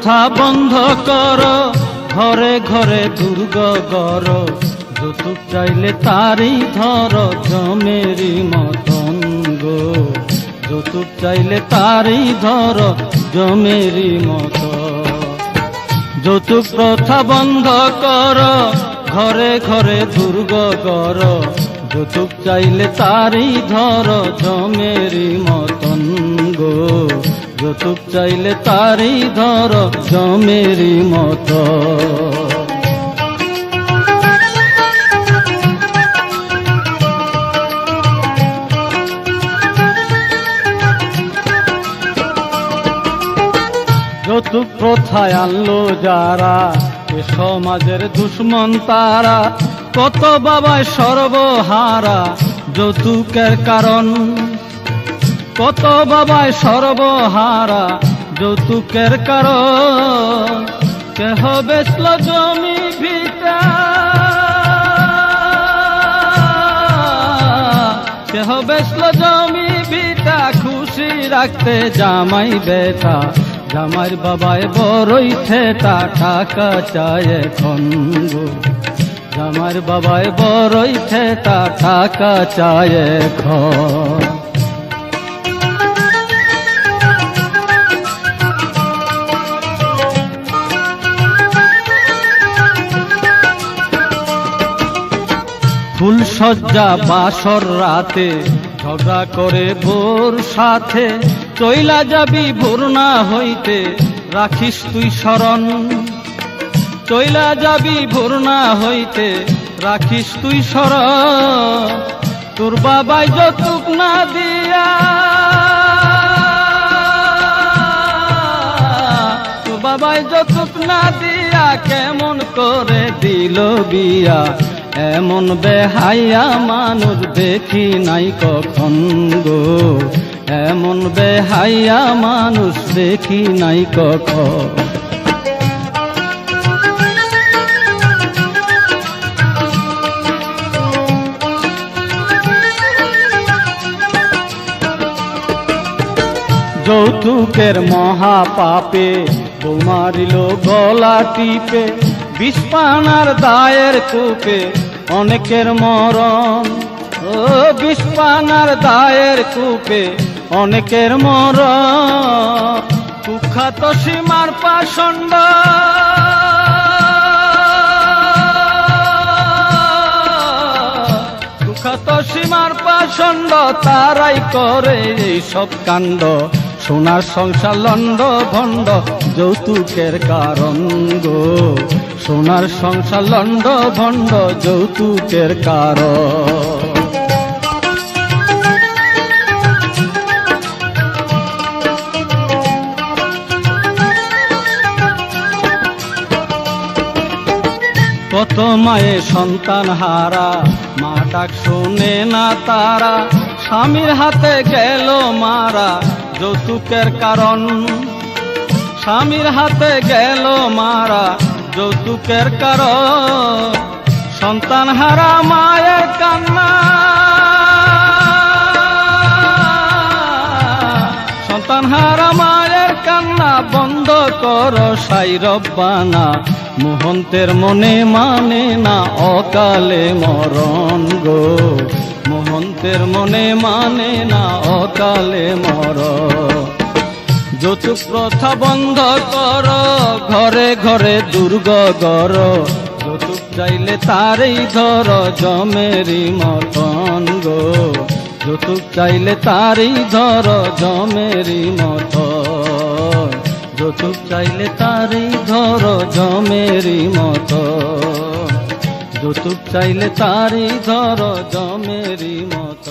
প্রথা বন্ধ কর। ঘরে ঘরে দুর্গ গর। যৌতুক চাইলে তারই ধর, জমেরি মতন গো। যৌতুক চাইলে তারই ধর, জমেরি মত যৌতুক প্রথা বন্ধ কর। ঘরে ঘরে দুর্গ কর যৌতুক চাইলে তারই ধর, জমেরি মতন গো যৌতুক চাইলে তারই ধর, জমেরি মত। যৌতুক প্রথায় আনলো যারা, এ সমাজের দুশ্মন তারা, কত বাবায় সর্বহারা, যৌতুকের কারণ। কত বাবায় সর্বহারা যৌতুকের কারণ? কেহ বেচল জমি ভিটা? কেহ বেচল জমি ভিটা? খুশি রাখতে জামাই বেটা। জামাইর বাবায় বড়ই ঠেটা, টাকা চায় এখন জামাইর বাবায় বড়ই ঠেটা, টাকা চায় এখন ফুল সজ্জা বাসর রাতে, ঝগড়া করে বোর সাথে, চইলা যাবি না হইতে, রাখিস তুই শরণ। চইলা যাবি না হইতে, রাখিস তুই শরণ। তোর বাবাই যতুক না দিয়া, তোর বাবাই যতুক না দিয়া, কেমন করে দিল বিয়া? এমন বেহাইয়া মানুষ দেখি নাই কখন গো? এমন বেহাইয়া মানুষ দেখি নাই কখন? যৌতুকের মহাপাপে বোমারিল গলা টিপে বিষপানার দায়ের কূপে অনেকের মরণ। ও বিষপানার দায়ের কূপে অনেকের মরণ। কুখ্যাত সীমার পাষণ্ড। সীমার পাষণ্ড, তারাই করে এই সব কাণ্ড। সোনার সংসার লণ্ড ভণ্ড যৌতুকের কারণ গো। সোনার সংসার লণ্ড ভণ্ড যৌতুকের কারণ। কত মায়ে সন্তান হারা, মা ডাক শোনে না তারা, স্বামীর হাতে গেল মারা যৌতুকের কারণ। স্বামীর হাতে গেল মারা যৌতুকের কারণ, সন্তান হারা মায়ের কান্না। সন্তান হারা মায়ের কান্না বন্ধ কর সাই রব্বানা, মোহন্তের মনে মানে না অকালে মরণ গো। মোহন্তের মনে মানে না অকালে মর যৌতুক প্রথা বন্ধ কর, ঘরে ঘরে দুর্গ গর। যৌতুক চাইলে তারই ধর, জমেরি মতন গো। যৌতুক চাইলে তারই ধর, জমেরি মতন যৌতুক চাইলে তারই ধর, জমেরি মতন যৌতুক চাইলে তারই ধর, জমেরি মতন